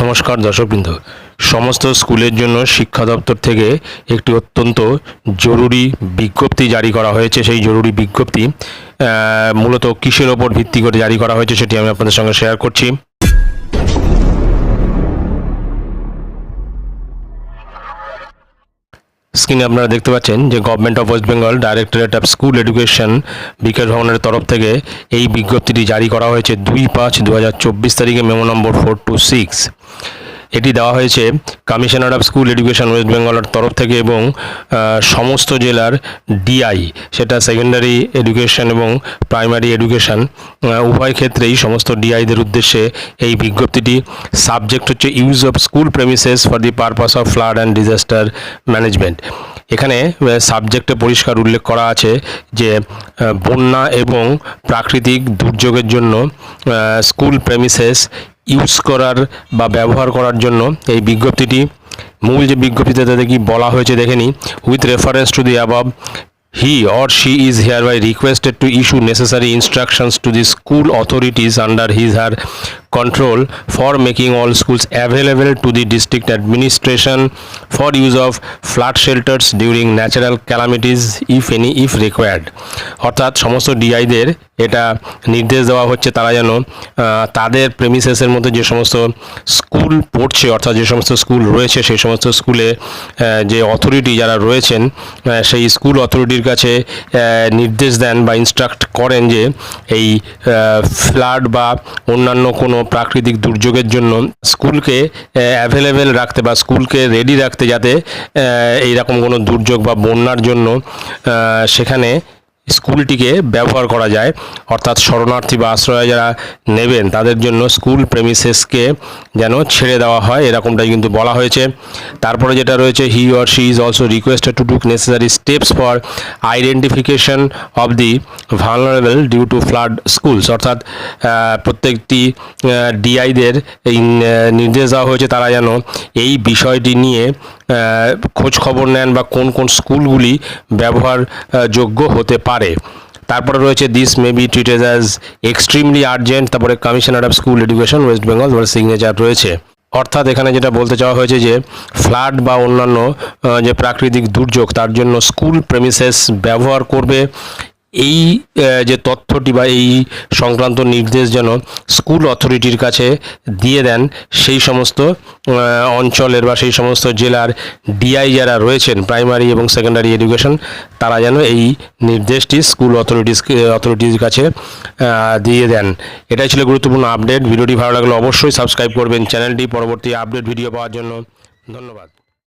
নমস্কার দর্শকবৃন্দ। সমস্ত স্কুলের জন্য শিক্ষা দপ্তর থেকে একটি অত্যন্ত জরুরি বিজ্ঞপ্তি জারি করা হয়েছে। সেই জরুরি বিজ্ঞপ্তি মূলত কিসের ওপর ভিত্তি করে জারি করা হয়েছে সেটি আমি আপনাদের সঙ্গে শেয়ার করছি। স্ক্রিনে আপনারা দেখতে পাচ্ছেন যে government of West Bengal directorate of school education Bikash ভবনের তরফ থেকে এই বিজ্ঞপ্তিটি জারি করা হয়েছে দুই পাঁচ দু তারিখে, memo number four two six এটি দেওয়া হয়েছে commissioner of school education West বেঙ্গলের তরফ থেকে এবং সমস্ত জেলার ডিআই, সেটা সেকেন্ডারি এডুকেশন এবং প্রাইমারি এডুকেশন উভয় ক্ষেত্রেই সমস্ত ডিআইদের উদ্দেশ্যে এই বিজ্ঞপ্তিটি। সাবজেক্ট হচ্ছে use of school premises for the purpose of flood and disaster management. এখানে সাবজেক্টে পরিষ্কার উল্লেখ করা আছে যে বন্যা এবং প্রাকৃতিক দুর্যোগের জন্য স্কুল প্রেমিসেস ইউজ করার বা ব্যবহার করার জন্য এই বিজ্ঞপ্তিটি, মূল যে বিজ্ঞপ্তিতে তাদের কি বলা হয়েছে দেখে নিই with reference to the above he or she is hereby requested to issue necessary instructions to the school authorities under his her control for making all schools available to the district administration for use of flood shelters during natural calamities if any if required অর্থাৎ সমস্ত ডিআইদের এটা নির্দেশ দেওয়া হচ্ছে তারা যেন তাদের প্রেমিসেসের মধ্যে যে সমস্ত স্কুল পড়ছে অর্থাৎ যে সমস্ত স্কুল রয়েছে সেই সমস্ত স্কুলে যে অথরিটি যারা রয়েছেন সেই স্কুল অথরিটির কাছে নির্দেশ দেন বা ইনস্ট্রাক্ট করেন যে এই ফ্লাড বা অন্যান্য কোনো প্রাকৃতিক দুর্যোগের জন্য স্কুলকে অ্যাভেলেবেল রাখতে বা স্কুলকে রেডি রাখতে যাতে এইরকম কোনো দুর্যোগ বা বন্যার জন্য সেখানে স্কুলটিকে ব্যবহার করা যায়। অর্থাৎ শরণার্থী বা আশ্রয় যারা নেবেন, তাদের জন্য স্কুল প্রেমিসেসকে যেন ছেড়ে দেওয়া হয়, এরকমটাই কিন্তু বলা হয়েছে। তারপরে যেটা রয়েছে he or she is also requested to took necessary steps for identification of the vulnerable due to flood schools অর্থাৎ প্রত্যেকটি ডিআইদের এই নির্দেশ দেওয়া হয়েছে তারা যেন এই বিষয়টি নিয়ে খোঁজ খবর নেন বা কোন কোন স্কুলগুলি ব্যবহার যোগ্য হতে পারে। তারপরে রয়েছে this may be treated as extremely urgent তারপরে commissioner of school education West Bengal তারপরে সিগনেচার রয়েছে। অর্থাৎ এখানে যেটা বলতে চাওয়া হয়েছে যে ফ্লাড বা অন্যান্য যে প্রাকৃতিক দুর্যোগ, তার জন্য স্কুল প্রেমিসেস ব্যবহার করবে। এই যে তথ্যটি বা এই সংক্রান্ত নির্দেশ যেন স্কুল অথরিটির কাছে দিয়ে দেন, সেই সমস্ত অঞ্চলের বা সেই সমস্ত জেলার ডিআই যারা রয়েছেন, প্রাইমারি এবং সেকেন্ডারি এডুকেশন, তারা যেন এই নির্দেশটি স্কুল অথরিটিস অথরিটির কাছে দিয়ে দেন। এটাই ছিল গুরুত্বপূর্ণ আপডেট। ভিডিওটি ভালো লাগলে অবশ্যই সাবস্ক্রাইব করবেন। চ্যানেলটি পরবর্তী আপডেট ভিডিও পাওয়ার জন্য ধন্যবাদ।